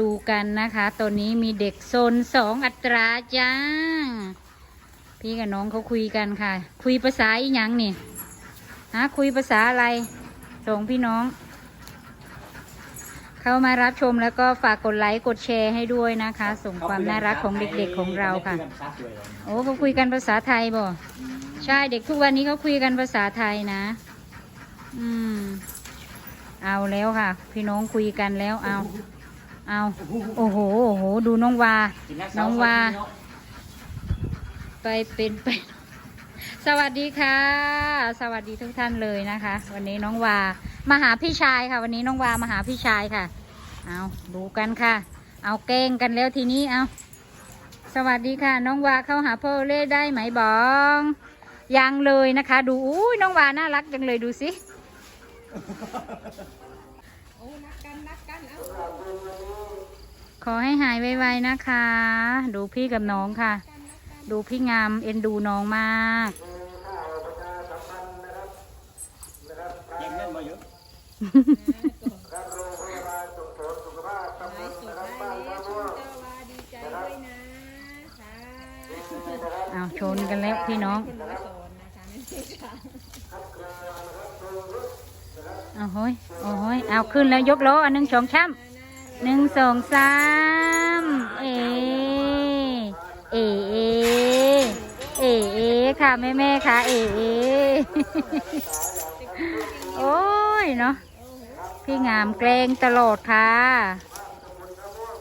ดูกันนะคะตอนนี้มีเด็กโซนสองอัตราจ้า พี่กับน้องเขาคุยกันค่ะ คุยภาษาอีหยังนี่ฮะคุยภาษาอะไรสองพี่น้อง เข้ามารับชมแล้วก็ฝากกดไลค์กดแชร์ให้ด้วยนะคะ ส่งความน่ารักของเด็กๆของเราค่ะ โอ้เขาคุยกันภาษาไทยบ่ใช่เด็กทุกวันนี้เขาคุยกันภาษาไทยนะ อืมเอาแล้วค่ะ พี่น้องคุยกันแล้วเอา เอาโอ้โหโอ้โห ดูน้องวา น้องวา ไปเป็นไป สวัสดีค่ะ สวัสดีทุกท่านเลยนะคะ วันนี้น้องวา มาหาพี่ชายค่ะ วันนี้น้องวามาหาพี่ชายค่ะ เอาดูกันค่ะ เอาแกล้งกันแล้วทีนี้เอาสวัสดีค่ะ น้องวาเข้าหาพ่อเล่ได้ไหมบองยังเลยนะคะ ดูอุ้ยน้องวาน่ารักจังเลยดูสิ ขอให้หายไวๆนะคะ ดูพี่กับน้องค่ะ ดูพี่งามเอ็นดูน้องมากยังเล่นมาเยอะเอาชนกันแล้วพี่น้องเอาโห้ยโอ้โห้ยเอาขึ้นแล้วยกโลอันหนึ่งสองช้ำ หนึ่งสองสามเอ เอ เอ เอ เอ ค่ะแม่แม่ค่ะ เอ เอ โอ้ยเนาะ พี่งามเกรงตลอดค่ะ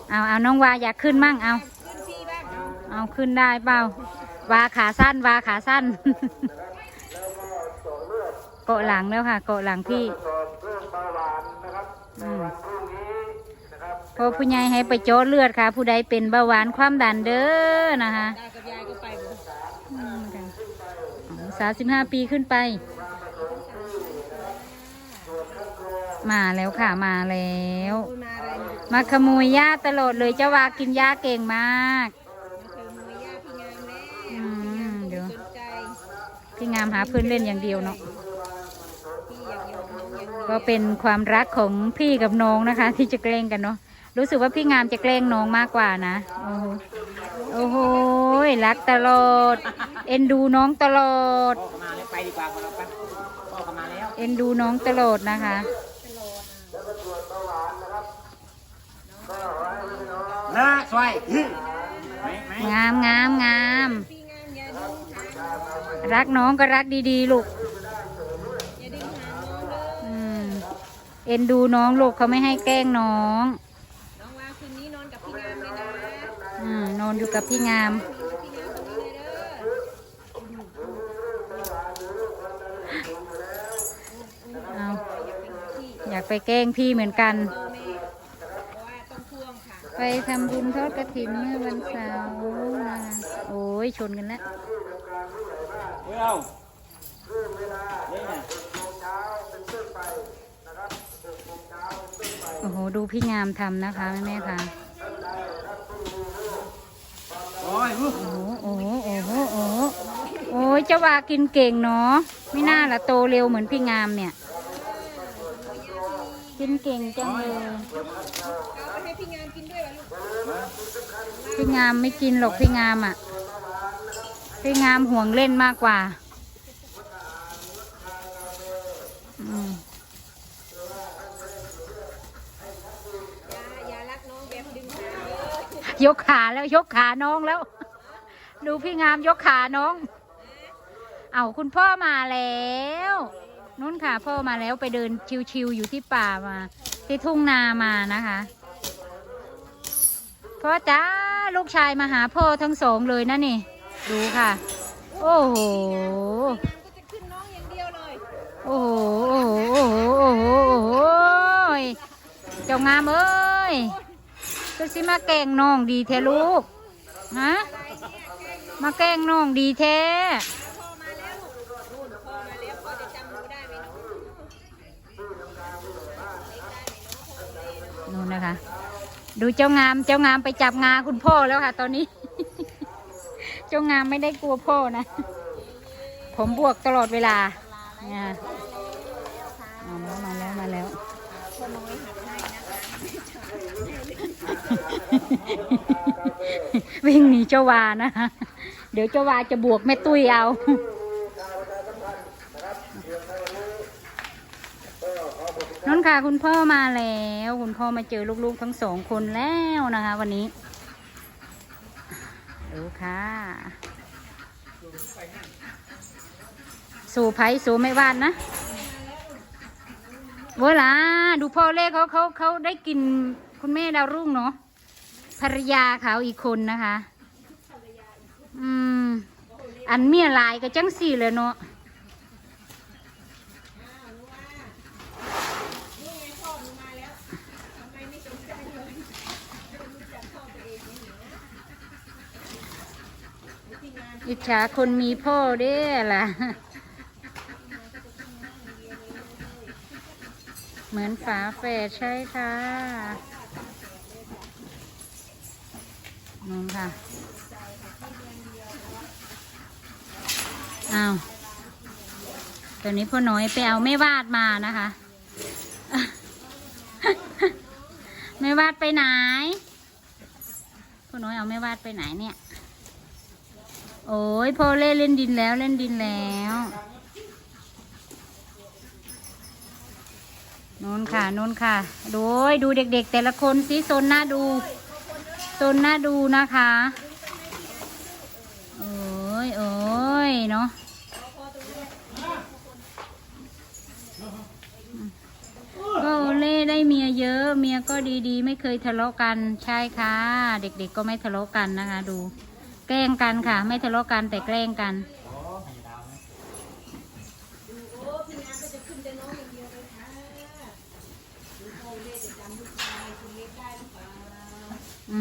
เอาเอาน้องวาอยากขึ้นมั่งเอา เอาขึ้นได้เปล่าวาขาสั้นวาขาสั้น เกาะหลังแล้วค่ะ เกาะหลังพี่อืม พอผู้ใหญ่ให้ไปโจดเลือดค่ะ ผู้ใดเป็นเบาหวานความดันเด้อนะคะสามสิบห้าปีขึ้นไป มาแล้วค่ะมาแล้วมาอะไรมามาขโมยหญ้าตลอดเลยเจ้าวากินหญ้าเก่งมากเคยมือย่าพี่งามแล้วอืมเดี๋ยว สนใจพี่งามหาเพื่อนเล่นอย่างเดียวเนาะ พี่อยากยอมน้องยังก็เป็นความรักของพี่กับน้องนะคะ ที่จะแกล้งกันเนาะ รู้สึกว่าพี่งามจะแกล้งน้องมากกว่านะ โอ้โหโอ้โหรักตลอด เอ็นดูน้องตลอด พ่อมาแล้วไปดีกว่าของเราไปพ่อก็มาแล้วเอ็นดูน้องตลอดนะคะ นะสวยไม่ไม่งามงามงามพี่งามอย่าดึงหางน้องรักน้องก็รักดีๆ ลูกอย่าดึงหางน้องเลยอืมเอ็นดูน้องลูกเขาไม่ให้แกล้งน้อง กับพี่งามเลยนะอืมนอนอยู่กับพี่งามอยามคนนี้เอาอยากไปแกล้งพี่เหมือนกัน ไปทำบุญทอดกระถินเมื่อวันเสาร์นะโอ้ยชนกันแล้วเฮ้ยเอาโอ้โห ดูพี่งามทำนะคะ แม่แม่ๆค่ะ โอ้ยโอ้โหโอ้โหโอ้โหโอ้โหเจ้าวากินเก่งเนาะไม่น่าละโตเร็วเหมือนพี่งามเนี่ย กินเก่งจังเลยเอาไปให้พี่งามยวะลูกพี่งามไม่กินหรอกพี่งามอะพี่งามห่วงเล่นมากกว่า อืม อย่าอย่ารักน้องแบบดึงหางเล ยกขาแล้วยกขาน้องแล้ว ดูพี่งามยกขาน้อง เอาคุณพ่อมาแล้วนุ่นค่ะ พ่อมาแล้วไปเดินชิวๆอยู่ที่ป่ามา ที่ทุ่งนามานะคะพ่อจ้าลูกชายมาหาพ่อทั้งสองเลยนะนี่ ดูค่ะ โอ้โหโอ้โหโอ้โหโอ้โหโอ้โหโอ้โหเจ้างามเอ้ย ก็สิมาแกล้งน้องดีแท้ลูก ฮะ มาแกงน้องดีแท้พ่อมาแล้วลูกนะมาแล้วพ่อจะจำหนูได้ไหมน้องนู่นนะคะ ดูเจ้างามเจ้างามไปจับงาคุณพ่อแล้วค่ะ ตอนนี้ เจ้างามไม่ได้กลัวพ่อนะ ผมบวกตลอดเวลาเนี่ยมาแล้วมาแล้วมาแล้ว พ่อน้อยหัดให้นะคะ วิ่งหนี เจ้าวานะคะเดี๋ยวเจ้าวาจะบวกแม่ตุ้ยเอานั่นค่ะคุณพ่อมาแล้ว คุณพ่อมาเจอลูกๆทั้งสองคนแล้วนะคะ วันนี้ดูค่ะสู่ไผ่สู่ไม่วานนะเวลาดูพ่อเล่เขาเขาเขาได้กินคุณแม่ดาวรุ่งเนาะภรรยาเขาอีกคนนะคะ อืม อันเมียหลายก็จังสี่เลยเนาะอิจฉาคนมีพ่อเด้ล่ะ เหมือนฝาแฝดใช่ค่ะนู่นค่ะ อ้าวตอนนี้พ่อน้อยไปเอาแม่วาดมานะคะแม่วาดไปไหน พ่อน้อยเอาแม่วาดไปไหนเนี่ย โอ้ยพ่อเล่นเล่นดินแล้วเล่นดินแล้วนู่นค่ะนู่นค่ะดูยดูเด็กๆ แต่ละคนสิโซนหน้าดูโซนหน้าดูนะคะ โอ้ยโอ้ยเนาะก็โอเล่ ได้เมียเยอะ เมียก็ดีๆ ไม่เคยทะเลาะกันใช่ค่ะ เด็กๆก็ไม่ทะเลาะกันนะคะ ดู แกล้งกันค่ะ ไม่ทะเลาะกันแต่แกล้งกัน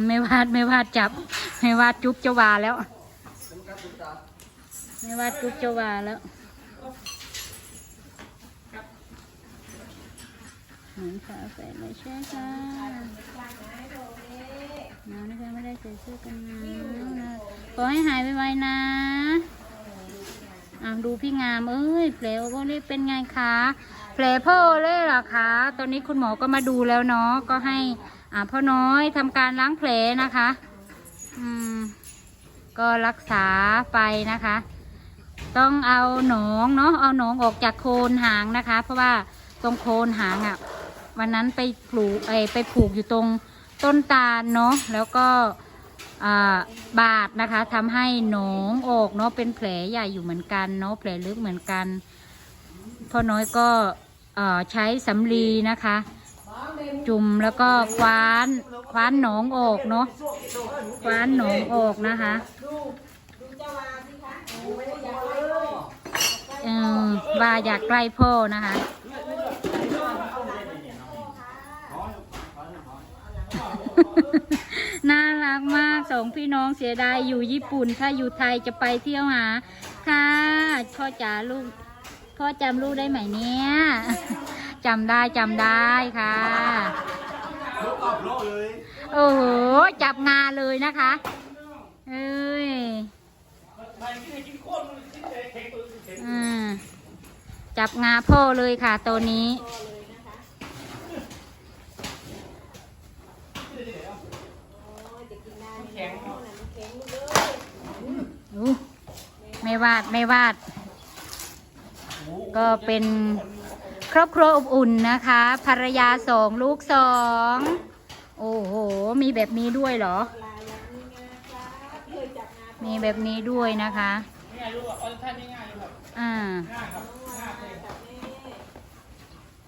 ไม่วาดไม่วาดจับ ไม่วาดจุ๊บเจ้าวาแล้ว ไม่วาดจุ๊บเจ้าวาแล้ว หมือนฝาแฝดเลยใช่ค่ะน้องนะคะไม่ได้ใส่เสื้อกันหนาวนะขอให้หายไวๆนะอะดูพี่งามเอ้ยแผลโอเล่เป็นไงคะแผลพ่อเล่เหรอคะ ตอนนี้คุณหมอก็มาดูแล้วเนาะก็ให้อ่าพ่อน้อยทำการล้างแผลนะคะ อืม ก็รักษาไปนะคะ ต้องเอาหนองเนาะเอาหนองออกจากโคนหางนะคะ เพราะว่าตรงโคนหางอะ่ะ วันนั้นไปปลูกเอไปผูกอยู่ตรงต้นตาลเนาะแล้วก็บาดนะคะทำให้หนองออกเนาะเป็นแผลใหญ่อยู่เหมือนกันเนาะแผลลึกเหมือนกันพ่อน้อยก็ใช้สำลีนะคะ จุ่มแล้วก็คว้านคว้านหนองออกเนาะคว้านหนองออกนะคะว่าอยากใกล้พ่อนะคะ น่ารักมากสองพี่น้องเสียดายอยู่ญี่ปุ่น ถ้าอยู่ไทยจะไปเที่ยวหา ค่ะพ่อจ๋าลูกพ่อจำลูกได้ไหมเนี่ยจำได้จำได้ค่ะโอ้โหจับงาเลยนะคะเอ้ยจับงาพ่อเลยค่ะตัวนี้ อู้ไม่ วาดไม่วาด ก็เป็นครอบครัวอบอุ่นนะคะ ภรรยาสองลูกสองโอ้โห มีแบบนี้ด้วยเหรอ มีแบบนี้ด้วยนะคะอ่า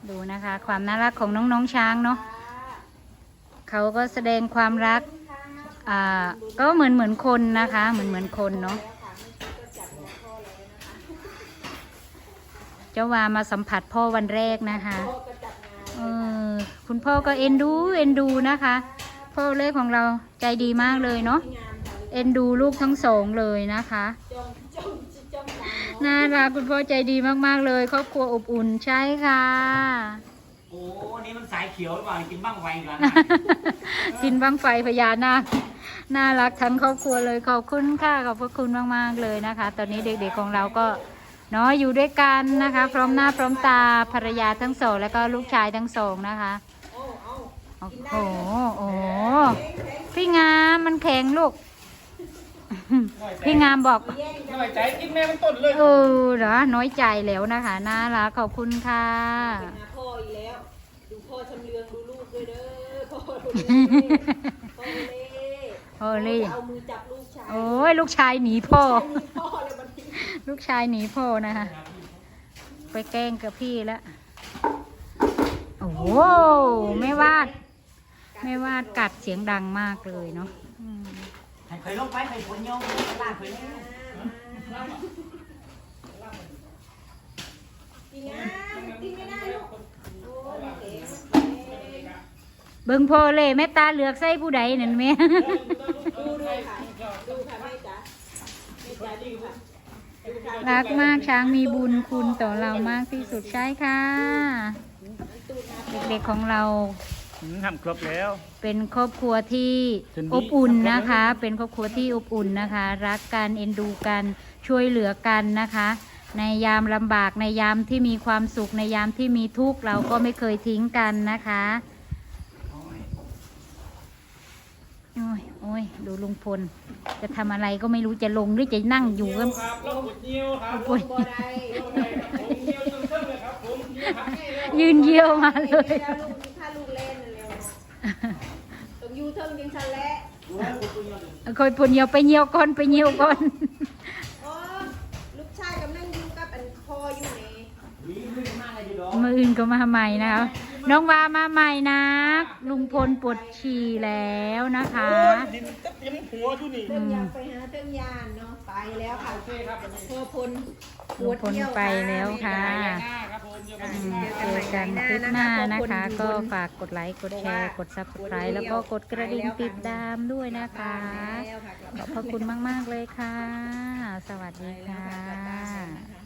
ดูนะคะ ความน่ารักของน้องๆช้างเนาะเขาก็แสดงความรัก อ่า ก็เหมือนเหมือนคนนะคะ เหมือนเหมือนคนเนาะ จ้าวามาสัมผัสพ่อวันแรกนะคะเออคุณพ่อก็เอ็นดูเอ็นดูนะคะ พ่อเล็กของเราใจดีมากเลยเนาะเอ็นดูลูกทั้งสองเลยนะคะน่ารักคุณพ่อใจดีมากๆเลย ครอบครัวอบอุ่นใช่ค่ะโอ้นี่มันสายเขียวหรือเปล่ากินบ้างไฟอีกแล้วนะกินบ้างไฟพญานาคน่ารักทั้งครอบครัวเลยขอบคุณค่ะขอบพระคุณมากๆเลยนะคะ ตอนนี้เด็กๆของเราก็ เนาะอยู่ด้วยกันนะคะ พร้อมหน้าพร้อมตาภรรยาทั้งสองแล้วก็ลูกชายทั้งสองนะคะโอ้โหโอ้โหพี่งามมันแข็งลูก พี่งามบอกหน่อยใจกินแม่มันต้นเลยเออเหรอน้อยใจแล้วนะคะน่ารักขอบคุณค่ะหาพ่ออีกแล้วดูพ่อชำเลืองดูลูกด้วยเด้อพ่อดูพ่อเล่พ่อเล่เอามือจับลูกชายโอ้ยลูกชายหนีพ่อ ลูกชายหนีพ่อนะคะ ไปแกล้งกับพี่แล้ว โอ้โหไม่วาด ไม่วาดกัดเสียงดังมากเลยเนาะให้เคยลงไปให้ผลโยมลากเนี่ยกินนะกินไม่ได้ลูกโอ้ยเบิ่งพอเลยแม่ตาเหลือกใส่ผู้ใดนั่นแม่ดูดูค่ะดูค่ะแม่จ๋าแม่จ๋าดูค่ะดูค่ะ รักมากช้างมีบุญคุณต่อเรามากที่สุดใช่ค่ะ เด็กๆของเราทำครบแล้ว เป็นครอบครัวที่อบอุ่นนะคะ เป็นครอบครัวที่อบอุ่นนะคะ รักกันเอ็นดูกันช่วยเหลือกันนะคะ ในยามลำบากในยามที่มีความสุขในยามที่มีทุกข์เราก็ไม่เคยทิ้งกันนะคะโอ้ย โอ้ยดูลุงพล จะทำอะไรก็ไม่รู้จะลงหรือจะนั่งอยู่ก็ครับเราปวดเยี่ยวครับโอ้ยบ่ได้ผมเยี่ยวจนเส้นเลยครับผมเยี่ยวหักให้แล้วยืนเยี่ยวมาเลยแล้วลูกถ้าลูกเล่นเร็วต้องยูเทิงยังชันและคอยปุ่นเหี่ยวไปเหี่ยวก่อนไปเหี่ยวก่อนโอ้ลูกชายกำลังอยู่กับอันพ่ออยู่ในมืออื่นก็มาใหม่นะคะ น้องวามาใหม่นะลุงพลปวดฉี่แล้วนะคะ ดินจะเต็มหัวอยู่นี่ เติมยาไปหาเติมยาเนาะไปแล้วค่ะโอเคครับวันนี้พ่อพลลุงพลไปแล้วค่ะหน้าครับผมเดี๋ยวอืมามเจอกันคลิปหน้านะคะ ก็ฝากกดไลค์กดแชร์ กด subscribe แล้วก็กดกระดิ่งติดตามด้วยนะคะแล้วค่ะกลับขอบพระคุณมาก ๆ เลยค่ะ สวัสดีค่ะ